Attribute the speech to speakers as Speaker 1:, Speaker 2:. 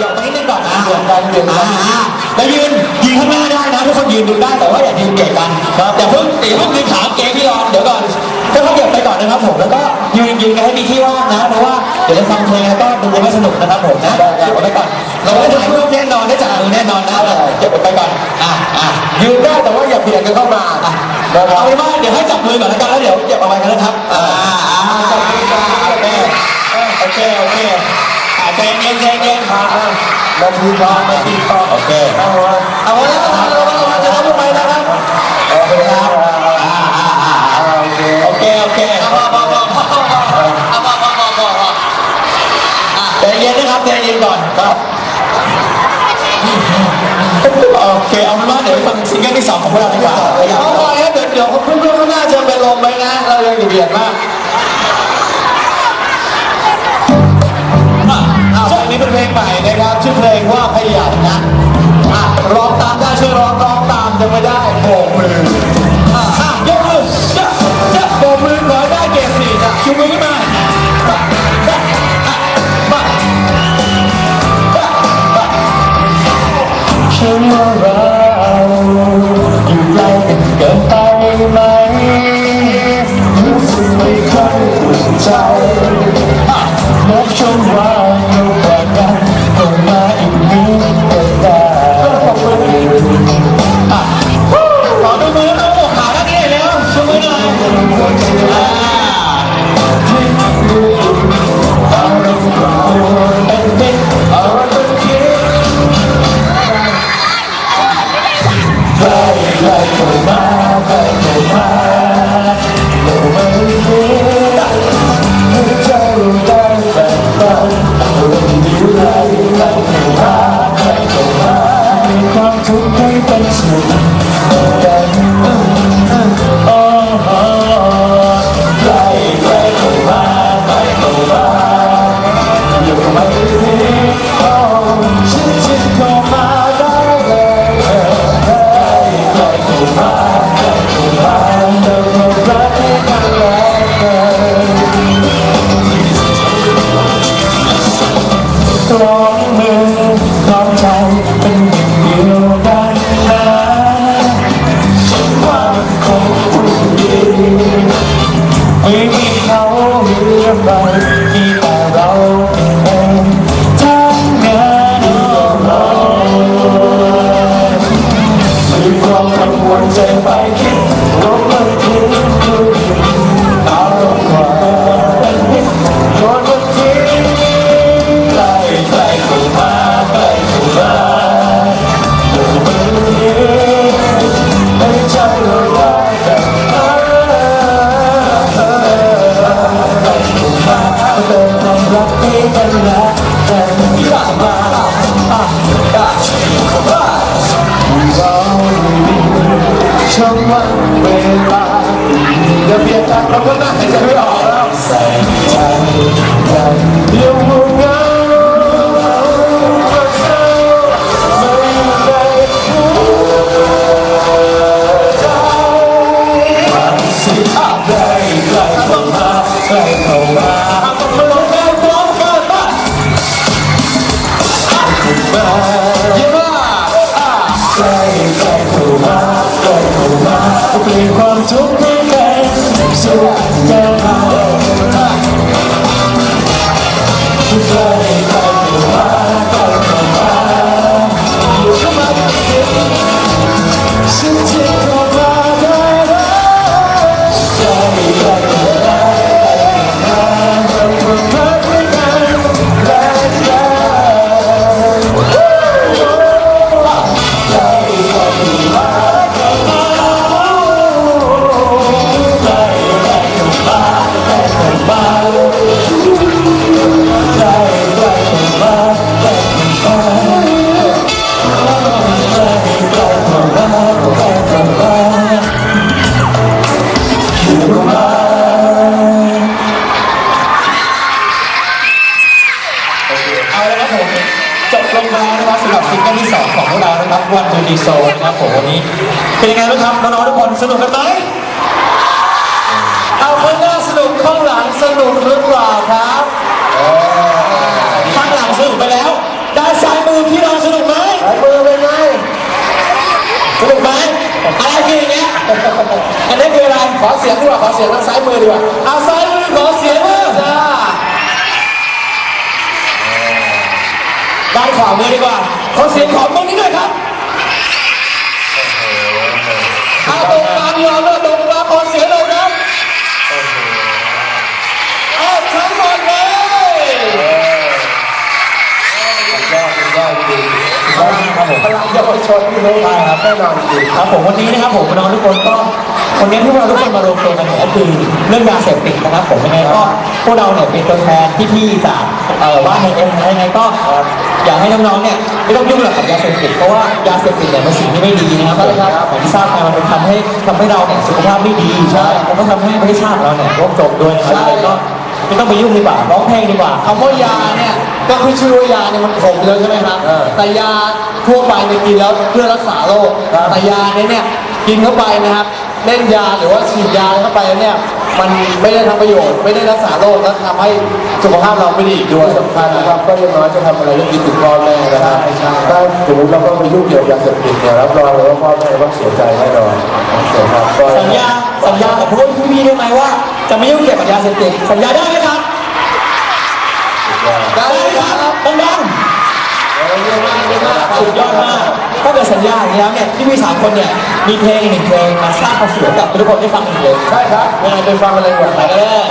Speaker 1: เดี๋ยวไปนิดนึงก่อนนะ
Speaker 2: เดี๋ยวกันเดี๋ยวกัน
Speaker 1: อ่าแล้วยืนยืนข้างหน้าได้นะทุกคนยืนดูได้แต่ว่าอย่ายืนเกะกันครับอย่าเพิ่งตีเพิ่งยืนขาเกะพี่รอนเดี๋ยวก่อนก็เขาเหยียบไปก่อนนะครับผมแล้วก็ยืนยืนกันให้มีที่ว่างนะเพราะว่าเดี๋ยวจะฟังเพลงแล้วก็ดูกันไม่สนุกนะครับผมนะเก็บไว้ก่อนเราได้ถ่ายรูปแน่นอนได้จับมือแน่นอนนะเก็บไว้ก่อนอะอะ
Speaker 2: ยืนได้แต่ว่าอย่าเบียดกันเข้ามา
Speaker 1: อะ
Speaker 2: นะครับ
Speaker 1: เอาเป็นว่าเดี๋ยวให้จับมือก่อนแล้วกันแล้วเดี๋ยวเก็บเอาไว้กันนะครับ
Speaker 2: ทีทองนาทีทอง
Speaker 1: โอเค
Speaker 2: เอาไว้
Speaker 1: เอาไว้แล้วเอาไว้แล้วจะทำไปนะครับ
Speaker 2: โอเคครับ
Speaker 1: อ่าอ่าอ่า
Speaker 2: โอเค
Speaker 1: โอเคโอเคพอพอพอพอพอพอพอพอพอพออะใจเย็นนะครับใจเย็นก่อนครับโอเคเอาเป็นว่าเดี๋ยวฟังซิงเกิลที่สองของพวกเราดีกว่า
Speaker 2: เอาไว้เดี๋ยวเดี๋ยวเพื่อนๆข้างหน้าจะเป็นลมไหมนะ เรายังอย่าเบียดมากอ่าเพลงนี้เป็นเพลงใหม่นะครับ ชื่อเพลงว่าขยันนะอะร้องตามได้ช่วยร้องร้องตามจะไม่ได้โบกมืออะอะยกมือจะจะโบกมือขอให้ได้เกรดสี่จ้ะชูมือขึ้นมามามาอะมามามาฉันว่าเรา ขอบใจเป็น ช่วงวัน
Speaker 1: เวลา
Speaker 2: เดี๋ยวเบียดกันเราก็น่าจะไม่ออกแล้วใส่ใจใจเดียวมึง Thank you. โซนะครับผมวันนี้ เป็นยังไงบ้างครับน้องๆทุกคนสนุกกันไหมเอาข้างหน้าสนุกข้างหลังสนุกหรือเปล่าครับข้างหลังสนุกไปแล้ว ด้านซ้ายมือพี่เราสนุกไหมสายมื
Speaker 1: อเป็นไงสนุกไหม
Speaker 2: อะไรคืออย่างเงี้ยอันนี้คื
Speaker 1: ออะไร
Speaker 3: ขอเสียงดีกว่าขอเสียงทางซ้ายมือดีกว่าเอาซ้ายมือขอเสียงมือจ้า
Speaker 2: ด้านขวามือดีกว่าขอเสียงขอ
Speaker 3: มือนิดหน่อย
Speaker 2: ครับ
Speaker 3: ก ยาวชนพี่น้องครับแน่นอนจริง
Speaker 2: ครับผมวันนี้นะครับผมน้องทุกคนก็วันนี้ที่พวกเราทุกคนมารวมตัวกันเนี่ยก็คือเรื่องยาเสพติดนะครับผมยังไงก็พวกเราเนี่ยเป็นตัวแทนพี่ๆจากเอ่อบ้านในเอ็มยังไงก็อยากให้น้องๆเนี่ยไม่ต้องยุ่งกับยาเสพติดเพราะว่ายาเสพติดเนี่ยเป็นสิ่งที่ไม่ดีนะครับใช่ครับอย่างที่ทราบไปมันเป็นทำให้ทำให้เราเนี่ยสุขภาพไม่ดีใช่แล้วก็ทำให้ประเทศชาติเราเนี่ยร่มจมด้วยนะครับยังไงก็ไม่ต้องไปยุ่งดีกว่าร้องเพลงดีกว่า
Speaker 3: คำว่ายาเนี่ย ก็คือชื่อว่ายาเนี่ยมันขมเลยใช่ไหมครับแต่ยาทั่วไปเนี่ยกินแล้วเพื่อรักษาโรคแต่ยาเนี่ยเนี่ยกินเข้าไปนะครับเล่นยาหรือว่าฉีดยาเข้าไปแล้วเนี่ย มันไม่ได้ทำประโยชน์ ไม่ได้รักษาโรคแล้วทำให้สุขภาพเราไม่ดีอีกด้วยสำคัญนะครับก็ยังน้อยจะทำอะไรที่คิดถึงพ่อแม่นะครับถ้าสมมติเราก็ไปยุ่งเกี่ยวกับยาเสพติดเนี่ยรับรองเลยว่าพ่อแม่ต้องเสียใจแน่นอนนะครับก็
Speaker 2: สัญญาสัญญากับพวกพี่ๆได้ไหมว่า จะไม่ยุ่งเกี่ยวกับยาเสพติดสัญญาได้ไหมครับ
Speaker 3: ได้
Speaker 2: เกิดสัญญาอย่างนี้แล้วเนี่ยที่พี่สามคนเนี่ยมีเพลงอีกหนึ่งเพลงมาสร้างความสุขให้กับทุกคนได้ฟังกันเลย
Speaker 3: ใช่ครับยังไงไปฟังอะไรก่อน
Speaker 2: ไปกันเลย